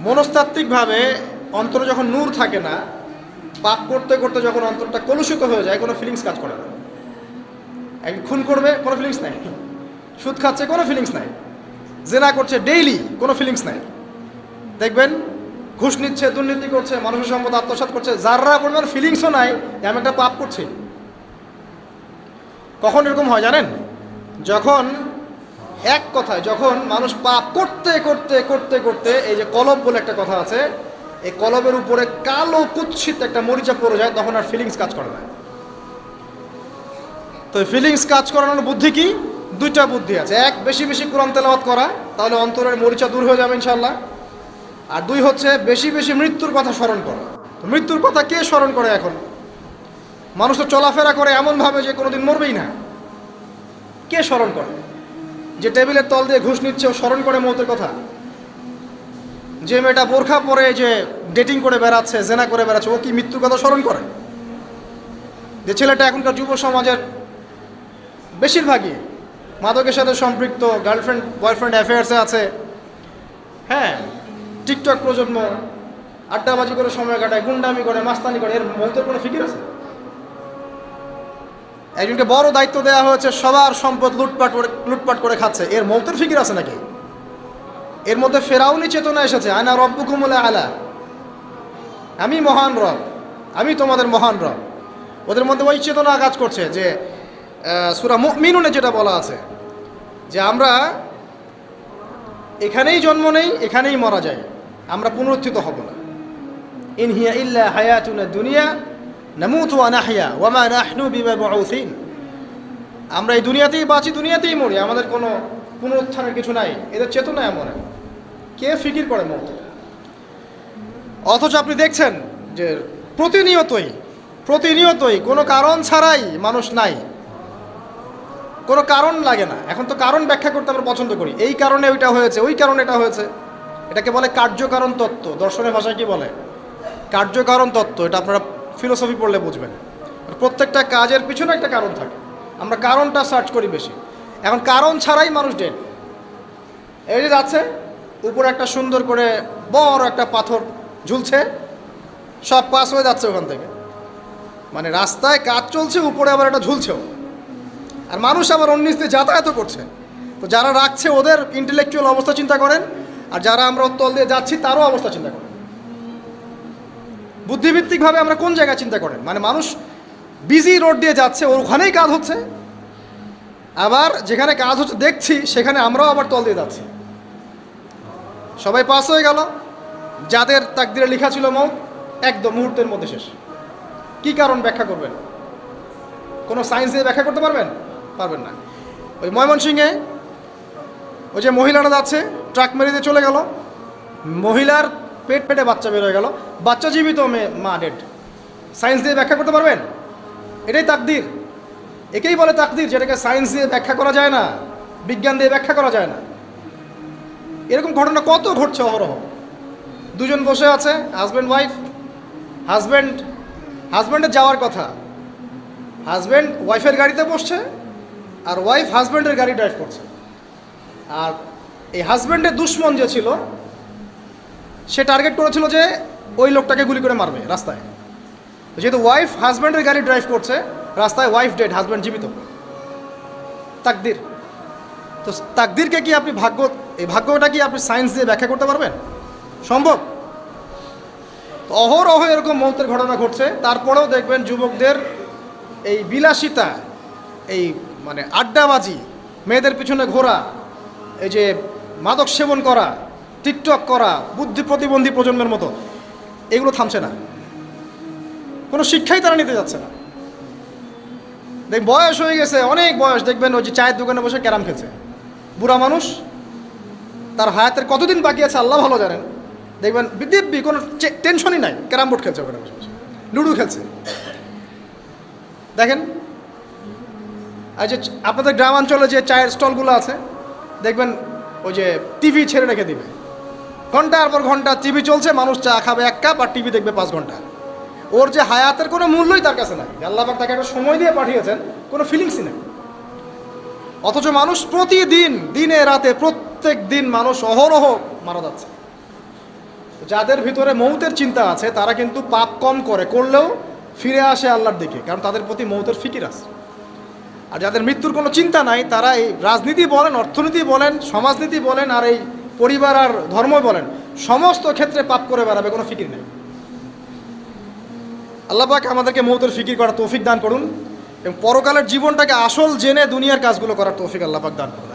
মনস্তাত্ত্বিকভাবে অন্তরে যখন নূর থাকে না, পাপ করতে করতে যখন অন্তরটা কলুষিত হয়ে যায়, কোনো ফিলিংস কাজ করে না। একদিন খুন করবে, কোনো ফিলিংস নাই। সুদ খাচ্ছে, কোনো ফিলিংস নাই। জেনা করছে ডেইলি কোনো ফিলিংস নাই। দেখবেন, ঘুষ নিচ্ছে, দুর্নীতি করছে, মানুষের সম্পদ আত্মসাৎ করছে, যাররা পরিমাণ ফিলিংসও নাই আমি একটা পাপ করছি। কখন এরকম হয় জানেন? যখন এক কথায়, যখন মানুষ পাপ করতে করতে করতে করতে এই যে কলব বলে একটা কথা আছে, এই কলবের উপরে কালো কুৎসিত একটা মরিচা পড়ে যায়, তখন আর ফিলিংস কাজ করে না। তো ফিলিংস কাজ করানোর বুদ্ধি কি? দুইটা বুদ্ধি আছে। এক, বেশি বেশি কোরআন তেলাওয়াত করা, তাহলে অন্তরের মরিচা দূর হয়ে যাবে ইনশাল্লাহ আর দুই হচ্ছে, বেশি বেশি মৃত্যুর কথা স্মরণ করা। মৃত্যুর কথা কে স্মরণ করে এখন? মানুষ তো চলাফেরা করে এমনভাবে যে কোনোদিন মরবেই না। কে স্মরণ করে? যে টেবিলের তল দিয়ে ঘুষ নিচ্ছে, ও স্মরণ করে মৌতের কথা। যে মেয়েটা বোরখা পরে যে ডেটিং করে বেড়াচ্ছে, জেনা করে বেড়াচ্ছে, ও কি মৃত্যুর কথা স্মরণ করে? যে ছেলেটা এখনকার যুব সমাজের বেশিরভাগই মাদকের সাথে সম্পৃক্ত গার্লফ্রেন্ড বয়ফ্রেন্ড অ্যাফেয়ার্সে আছে। হ্যাঁ টিকটক প্রজন্ম আড্ডাবাজি করে সময় কাটায়, গুন্ডামি করে, মাস্তানি করে, এর মৌতের কোনো ফিকির আছে? একজনকে বড় দায়িত্ব দেওয়া হয়েছে, সবার সম্পদ লুটপাট লুটপাট করে খাচ্ছে। এর মৌতের ফিকির আছে নাকি? এর মধ্যে ফেরাউনি চেতনা এসেছে আয়না রব্বুকুমুলে আলা। আমি মহান রব, আমি তোমাদের মহান রব। ওদের মধ্যে ওই চেতনা কাজ করছে যে সুরা মিনুনে যেটা বলা আছে, যে আমরা এখানেই জন্ম নেই, এখানেই মারা যায়, আমরা পুনরুত্থিত হব না। ইন হিয়া ইল্লা হায়াতুনা দুনিয়া নামুতু ওয়া নাহইয়া ওয়া মা নাহনু বিমাবউসিন। আমরা এই দুনিয়াতেই বাঁচি, দুনিয়াতেই মরি, আমাদের কোনো পুনরুত্থানের কিছু নাই, এদের চেতনা এমন কে ফিকির করে মত অথচ আপনি দেখছেন যে প্রতিনিয়তই প্রতিনিয়তই কোনো কারণ ছাড়াই মানুষ নাই। কোনো কারণ লাগে না। এখন তো কারণ ব্যাখ্যা করতে আমরা পছন্দ করি। এই কারণে ওইটা হয়েছে, ওই কারণে এটা হয়েছে। এটাকে বলে কার্যকারণ তত্ত্ব। দর্শনের ভাষায় কি বলে? কার্যকারণ তত্ত্ব। এটা আপনারা ফিলোসফি পড়লে বুঝবেন। প্রত্যেকটা কাজের পিছনে একটা কারণ থাকে। আমরা কারণটা সার্চ করি বেশি। এখন কারণ ছাড়াই মানুষ ডেড এই যে যাচ্ছে, উপরে একটা সুন্দর করে বড় একটা পাথর ঝুলছে, সব পাস হয়ে যাচ্ছে ওখান থেকে। মানে রাস্তায় কাজ চলছে, উপরে আবার একটা ঝুলছেও। আর মানুষ আবার অন্য দিয়ে যাতায়াতও করছে। তো যারা রাখছে ওদের ইন্টেলেকচুয়াল অবস্থা চিন্তা করেন, আর যারা আমরা তল দিয়ে যাচ্ছি তারও অবস্থা চিন্তা করেন। বুদ্ধিভিত্তিকভাবে আমরা কোন জায়গায় চিন্তা করেন? মানে মানুষ বিজি রোড দিয়ে যাচ্ছে, ওর ওখানেই কাজ হচ্ছে। আবার যেখানে কাজ হচ্ছে দেখছি, সেখানে আমরাও আবার তল দিয়ে যাচ্ছি। সবাই পাস হয়ে গেল। যাদের তাকদিরে লেখা ছিল মৌ, একদম মুহূর্তের মধ্যে শেষ। কি কারণ ব্যাখ্যা করবেন? কোনো সায়েন্স দিয়ে ব্যাখ্যা করতে পারবেন? পারবেন না। ওই ময়মনসিংহে ওই যে মহিলাটা যাচ্ছে ট্রাক মেরে দিয়ে চলে গেল। মহিলার পেট পেটে বাচ্চা বের হয়ে গেল। বাচ্চা জীবিত মা ডেড সায়েন্স দিয়ে ব্যাখ্যা করতে পারবেন? এটাই তাকদির। একেই বলে তাকদির, যেটাকে সায়েন্স দিয়ে ব্যাখ্যা করা যায় না, বিজ্ঞান দিয়ে ব্যাখ্যা করা যায় না। এরকম ঘটনা কত ঘটছে অহরহ? দুজন বসে আছে হাজব্যান্ড ওয়াইফ হাজব্যান্ড হাজব্যান্ডের যাওয়ার কথা। হাজব্যান্ড ওয়াইফের গাড়িতে বসছে, আর ওয়াইফ হাজব্যান্ডের গাড়ি ড্রাইভ করছে। আর এই হাজব্যান্ডের দুশ্মন যে ছিল, সে টার্গেট করেছিল যে ওই লোকটাকে গুলি করে মারবে রাস্তায়। যেহেতু ওয়াইফ হাজব্যান্ডের গাড়ি ড্রাইভ করছে, রাস্তায় ওয়াইফ ডেড হাজব্যান্ড জীবিত। তাকদির। তো তাকদিরকে কি আপনি ভাগ্য, এই ভাগ্যটা কি আপনি সায়েন্স দিয়ে ব্যাখ্যা করতে পারবেন? সম্ভব? অহরহ এরকম মৌতের ঘটনা ঘটছে, তারপরেও দেখবেন যুবকদের এই বিলাসিতা, এই মানে আড্ডাবাজি, মেয়েদের পিছনে ঘোরা, এই যে মাদক সেবন করা, টিকটক করা, বুদ্ধি প্রতিবন্ধী প্রজন্মের মতো। এগুলো থামছে না। কোনো শিক্ষাই তারা নিতে যাচ্ছে না। দেখ, বয়স হয়ে গেছে, অনেক বয়স। দেখবেন ওই যে চায়ের দোকানে বসে ক্যারাম খেলছে বুড়া মানুষ, তার হায়াতের কতদিন বাকি আছে আল্লাহ ভালো জানেন। দেখবেন দিব্যি, কোনো টেনশনই নাই। ক্যারাম বোর্ড খেলছে ওখানে বসে বসে। লুডো খেলছে। দেখেন আর যে আপনাদের গ্রামাঞ্চলে যে চায়ের স্টলগুলো আছে, দেখবেন ওই যে টিভি ছেড়ে রেখে দিবে। ঘণ্টার পর ঘণ্টা টিভি চলছে, মানুষ চা খাবে এক কাপ আর টিভি দেখবে পাঁচ ঘণ্টা। ওর যে হায়াতের কোনো মূল্যই তার কাছে নাই। আল্লাহ পাক তাকে একটা সময় দিয়ে পাঠিয়েছেন, কোনো ফিলিংসই নেই। অথচ মানুষ প্রতিদিন, দিনে, রাতে, প্রত্যেক দিন মানুষ অহরহ মারা যাচ্ছে। যাদের ভিতরে মৌতের চিন্তা আছে, তারা কিন্তু পাপ কম করে, করলেও ফিরে আসে আল্লাহর দিকে, কারণ তাদের প্রতি মৌতের ফিকির আছে। আর যাদের মৃত্যুর কোনো চিন্তা নাই, তারা এই রাজনীতি বলেন, অর্থনীতি বলেন, সমাজনীতি বলেন, আর এই পরিবার আর ধর্ম বলেন, সমস্ত ক্ষেত্রে পাপ করে বেড়াবে, কোনো ফিকির নেই। আল্লাহ পাক আমাদেরকে মৌতের ফিকির করার তৌফিক দান করুন এবং পরকালের জীবনটাকে আসল জেনে দুনিয়ার কাজগুলো করার তৌফিক আল্লাহ পাক দান করুন।